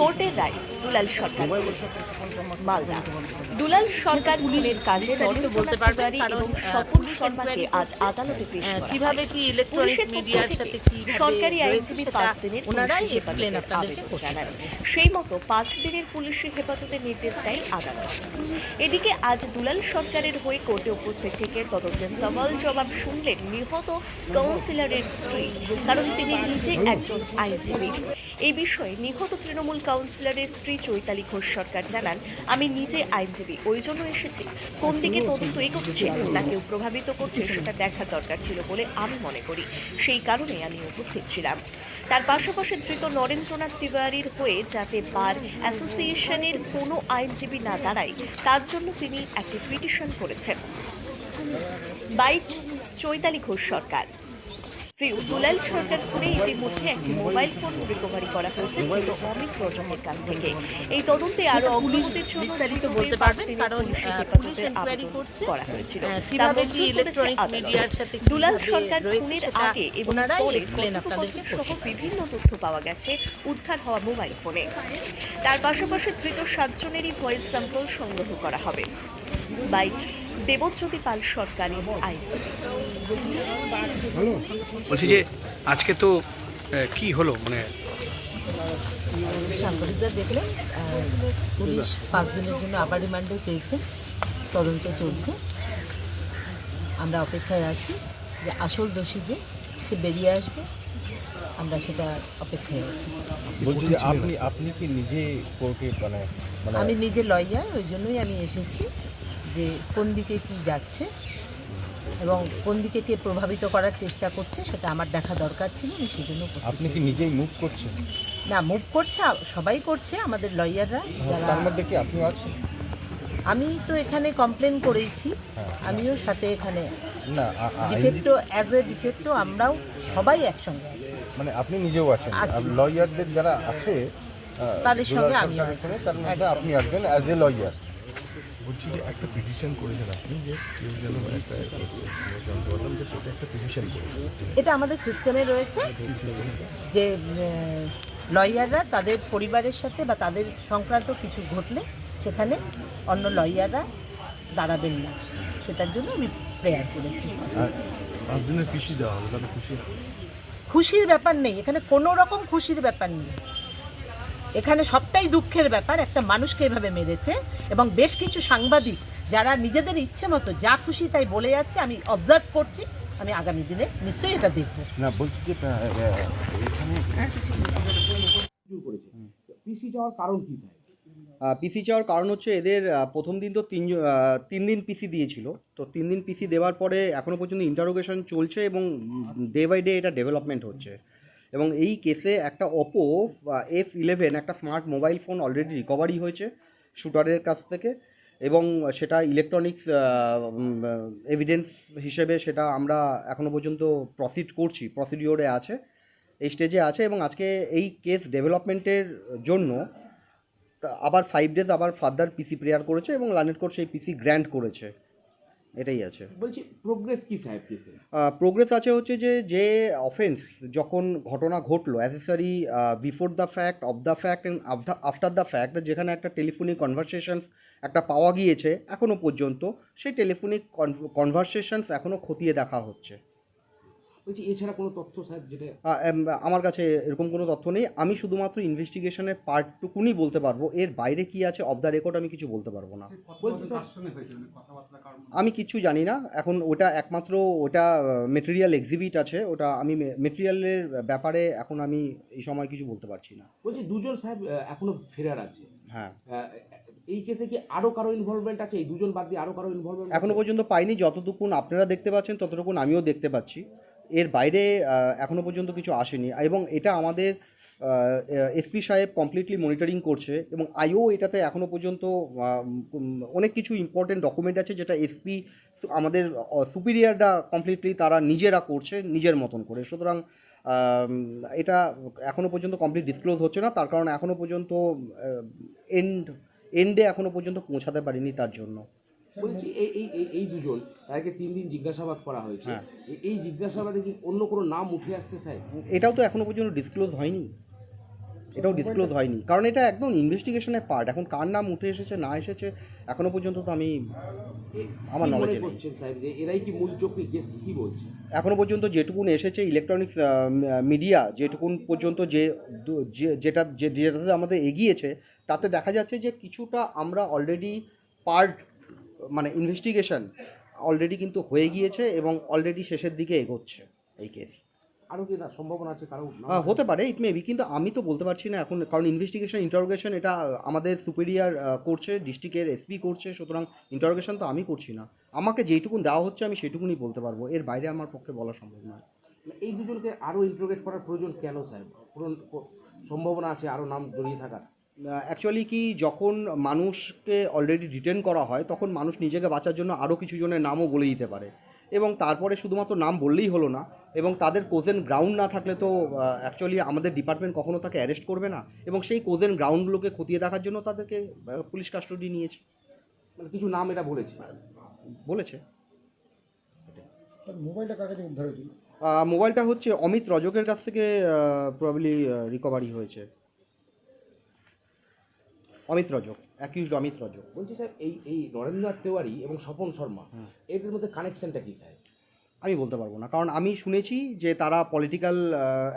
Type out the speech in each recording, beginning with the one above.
কোর্টের রায় দুলাল সরকার। মালদা। দুলাল সরকার খুনের কাণ্ডে নরেন্দ্রনাথ তিওয়ারি এবং স্বপন শর্মাকে আজ আদালতে পেশ করা কীভাবে কি ইলেকট্রনিক পুলিশের পক্ষ মিডিয়ার থেকে সাথে কি সরকারি আইনজীবী পাঁচ দিনের পুলিশি হেফাজতের আবেদন জানান সেই মতো পাঁচ দিনের পুলিশি হেফাজতের নির্দেশ দেয় আদালত। এদিকে আজ দুলাল সরকারের হয়ে কোর্টে উপস্থিত থেকে তদন্তের সওয়াল জবাব শুনলেন নিহত কাউন্সিলরের স্ত্রী কারণ তিনি নিজে একজন আইনজীবী এই বিষয়ে নিহত তৃণমূল কাউন্সিলরের স্ত্রী চৈতালি ঘোষ সরকার জানান, আমি নিজে আইনজীবী, ওই জন্য এসেছি। কোন দিকে তদন্ত এগোচ্ছে না কেউ প্রভাবিত করছে, সেটা দেখার দরকার ছিল বলে আমি মনে করি। সেই কারণে আমি উপস্থিত ছিলাম। তার পাশাপাশি ধৃত নরেন্দ্রনাথ তিওয়ারির হয়ে যাতে বার অ্যাসোসিয়েশনের কোনো আইনজীবী না দাঁড়ায়, তার জন্য তিনি একটি পিটিশন করেছেন। বাইট, চৈতালি ঘোষ সরকার। ফিউ দুলাল সরকার খুনে ইতিমধ্যে একটি মোবাইল ফোন রিকভারি করা হয়েছে ধৃত অমিত রজনের কাছ থেকে। এই তদন্তে আরও অগ্রগতির জন্য ধৃতদের পাঁচ দিনের পুলিশি হেফাজতের আবেদন করা হয়েছিল। তা মঞ্জুর করেছে আদালত। দুলাল সরকার খুনের আগে এবং পরে কথোপকথন সহ বিভিন্ন তথ্য পাওয়া গেছে উদ্ধার হওয়া মোবাইল ফোনে। তার পাশাপাশি ধৃত সাতজনেরই ভয়েস স্যাম্পল সংগ্রহ করা হবে। বাইট দেবজ্যোতি পাল সরকারি আইনজীবী। বলছি যে আজকে তো কি হলো? মানে সাংবাদিকরা দেখলেন পুলিশ পাঁচ দিনের জন্য আবার রিমান্ডে চেয়েছে তদন্ত চলছে। আমরা অপেক্ষায় আছি যে আসল দোষী যে সে বেরিয়ে আসবে। আমরা সেটা অপেক্ষায় আছি। বলছি আপনি আপনি কি নিজে কোর্টে মানে মানে আমি নিজে লয়ার ওই জন্যই আমি এসেছি। যে কোন দিকে কি যাচ্ছে এবং কোন দিকে কে প্রভাবিত করার চেষ্টা করছে সেটা আমার দেখা দরকার ছিল আমি সেই জন্য আপনি কি নিজেই মুভ করছেন? না মুভ করছে সবাই করছে আমাদের লয়াররা যারা তার মধ্যে কি আপনিও আছেন? আমি তো এখানে কমপ্লেন করেছি হ্যাঁ। আমিও সাথে এখানে না ডিফেক্টো অ্যাজ এ ডিফেক্টো আমরাও সবাই একসঙ্গে আছি। মানে আপনি নিজেও আছেন। লয়ারদের যারা আছে তাদের সঙ্গে। সঙ্গে, তার মধ্যে আপনি একজন অ্যাজ এ লয়ার বলছি যে একটা পিটিশন করেছেন আপনি যে কেউ যেন একটা জানতে পারলাম যে কোর্টে একটা পিটিশন করেছেন এটা আমাদের সিস্টেমে রয়েছে। যে লয়াররা তাদের পরিবারের সাথে বা তাদের সংক্রান্ত কিছু ঘটলে সেখানে অন্য লয়াররা দাঁড়াবেন না। সেটার জন্য আমি প্রেয়ার করেছি। পাঁচ দিনের পিসি দেওয়া হবে তাহলে খুশি খুশির ব্যাপার নেই এখানে কোনো রকম খুশির ব্যাপার নেই। এখানে সবটাই দুঃখের ব্যাপার একটা মানুষকে এভাবে মেরেছে এবং বেশ কিছু সাংবাদিক যারা নিজেদের ইচ্ছে মতো যা খুশি তাই বলে যাচ্ছে আমি অবজার্ভ করছি আমি আগামী দিনে নিশ্চয়ই এটা দেখব। না বলছি যে পিসি যাওয়ার কারণ কি পিসি চাওয়ার কারণ হচ্ছে এদের প্রথম দিন তো তিন তিন দিন পিসি দিয়েছিল। তো তিন দিন পিসি দেওয়ার পরে এখনও পর্যন্ত ইন্টারোগেশন চলছে এবং ডে বাই ডে এটা ডেভেলপমেন্ট হচ্ছে। এবং এই কেসে একটা ওপো এফ ইলেভেন একটা smart mobile phone already recovery হয়েছে শুটারের কাছ থেকে এবং সেটা ইলেকট্রনিক্স এভিডেন্স হিসেবে সেটা আমরা এখনও পর্যন্ত প্রসিড করছি প্রসিডিওরে আছে, এই স্টেজে আছে এবং আজকে এই কেস ডেভেলপমেন্টের জন্য আবার ফাইভ ডেজ আবার ফার্দার পিসি প্রেয়ার করেছে এবং লার্নেট কোর্ট সেই পিসি গ্র্যান্ট করেছে। এটাই আছে। বলছি প্রোগ্রেস কি সাহেব কেসে প্রোগ্রেস আছে হচ্ছে যে যে অফেন্স যখন ঘটনা ঘটলো accessory before the fact of the fact and after the fact যেখানে একটা টেলিফোনিক কনভারসেশনস একটা পাওয়া গিয়েছে এখনও পর্যন্ত সেই টেলিফোনিক কনভারসেশনস এখনও খতিয়ে দেখা হচ্ছে। বলছি এছাড়া কোনো তথ্য সাহেব যেটা আমার কাছে এরকম কোনো তথ্য নেই। আমি শুধুমাত্র ইনভেস্টিগেশনের পার্টটুকুনি বলতে পারব। এর বাইরে কি আছে অফ দ্য রেকর্ড আমি কিছু বলতে পারব না। আমি কিচ্ছু জানি না। এখন ওটা একমাত্র ওটা মেটেরিয়াল এক্সিবিট আছে। ওটা আমি মেটেরিয়ালের ব্যাপারে এখন আমি এই সময় কিছু বলতে পারছি না। বলছি দুজন সাহেব এখনও ফেরার আছে। হ্যাঁ। এই কেসে কি আরও কারও ইনভলভমেন্ট আছে? এই দুজন বাদ দিয়ে আরও কারও ইনভলভমেন্ট এখনও পর্যন্ত পাইনি। যতটুকুন আপনারা দেখতে পাচ্ছেন ততটুকুন আমিও দেখতে পাচ্ছি। এর বাইরে আহ, এখনও পর্যন্ত কিছু আসেনি। এবং এটা আমাদের এসপি সাহেব কমপ্লিটলি মনিটরিং করছে এবং আইও এটাতে এখনও পর্যন্ত অনেক কিছু ইম্পর্টেন্ট ডকুমেন্ট আছে যেটা এসপি আমাদের সুপিরিয়াররা কমপ্লিটলি তারা নিজেরা করছে নিজের মতন করে। সুতরাং এটা এখনও পর্যন্ত কমপ্লিট ডিসক্লোজ হচ্ছে না। তার কারণ এখনও পর্যন্ত এন্ড এন্ডে এখনও পর্যন্ত পৌঁছাতে পারিনি তার জন্য। বলছি এই এই এই- দুজন তাদেরকে তিন দিন জিজ্ঞাসাবাদ করা হয়েছে। হ্যাঁ। এই জিজ্ঞাসাবাদে কি অন্য কোনো নাম উঠে আসছে স্যার? এটাও তো এখনও পর্যন্ত ডিসক্লোজ হয়নি। এটাও ডিসক্লোজ হয়নি। কারণ এটা একদম ইনভেস্টিগেশনের পার্ট এখন কার নাম উঠে এসেছে না এসেছে এখনও পর্যন্ত তো আমি আমার যে এরাই কি মূল চক্রী কেস কি বলছে? এখনও পর্যন্ত যেটুকুন এসেছে ইলেকট্রনিক্স মিডিয়া যেটুকুন পর্যন্ত যে যেটা যে- যেটাতে আমাদের এগিয়েছে তাতে দেখা যাচ্ছে যে কিছুটা আমরা অলরেডি পার্ট মানে ইনভেস্টিগেশন অলরেডি কিন্তু হয়ে গিয়েছে এবং অলরেডি শেষের দিকে এগোচ্ছে এই কেস আরও কি না সম্ভাবনা আছে কারও? নাম? আহ, হতে পারে ইট মেবি কিন্তু আমি তো বলতে পারছি না এখন কারণ ইনভেস্টিগেশন ইন্টারোগেশন এটা আমাদের সুপেরিয়ার করছে ডিস্ট্রিক্টের এসপি করছে সুতরাং ইন্টারোগেশন তো আমি করছি না। আমাকে যেইটুকুন দেওয়া হচ্ছে আমি সেটুকুনি বলতে পারব এর বাইরে আমার পক্ষে বলা সম্ভব নয়। এই দুজনকে আরও ইন্টারোগেট করার প্রয়োজন কেন স্যার? পুরো- সম্ভাবনা আছে আরও নাম জড়িয়ে থাকার? অ্যাকচুয়ালি কি যখন মানুষকে অলরেডি ডিটেন করা হয় তখন মানুষ নিজেকে বাঁচার জন্য আরও কিছু জনের নামও বলে দিতে পারে। এবং তারপরে শুধুমাত্র নাম বললেই হলো না এবং তাদের কোজেন গ্রাউন্ড না থাকলে তো অ্যাকচুয়ালি আমাদের ডিপার্টমেন্ট কখনো তাকে অ্যারেস্ট করবে না। এবং সেই কোজেন গ্রাউন্ডগুলোকে খতিয়ে দেখার জন্য তাদেরকে পুলিশ কাস্টডি নিয়েছে। মানে কিছু নাম এটা বলেছে। বলেছে? মোবাইলটা কাকে উদ্ধার হয়েছিল? মোবাইলটা হচ্ছে অমিত রজকের কাছ থেকে প্রবাবলি রিকভারি হয়েছে। অমিত রজক অ্যাকিউজড অমিত রজক বলছি স্যার এই এই নরেন্দ্রনাথ তেওয়ারি এবং স্বপন শর্মা এদের মধ্যে কানেকশনটা কী স্যার? আমি বলতে পারব না কারণ আমি শুনেছি যে তারা পলিটিক্যাল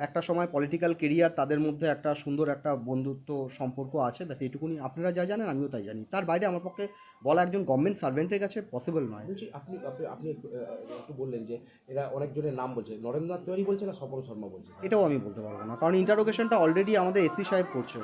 একটা সময় পলিটিক্যাল কেরিয়ার তাদের মধ্যে একটা সুন্দর একটা বন্ধুত্ব সম্পর্ক আছে ব্যাস এইটুকুনি। আপনারা যা জানেন আমিও তাই জানি। তার বাইরে আমার পক্ষে বলা একজন গভর্নমেন্ট সার্ভেন্টের কাছে পসিবল নয়। বলছি আপনি আপনি একটু বললেন যে এরা অনেকজনের নাম বলছে নরেন্দ্রনাথ তেওয়ারি বলছে না স্বপন শর্মা বলছে এটাও আমি বলতে পারব না কারণ ইন্টারোগেশনটা অলরেডি আমাদের এসপি সাহেব করছে।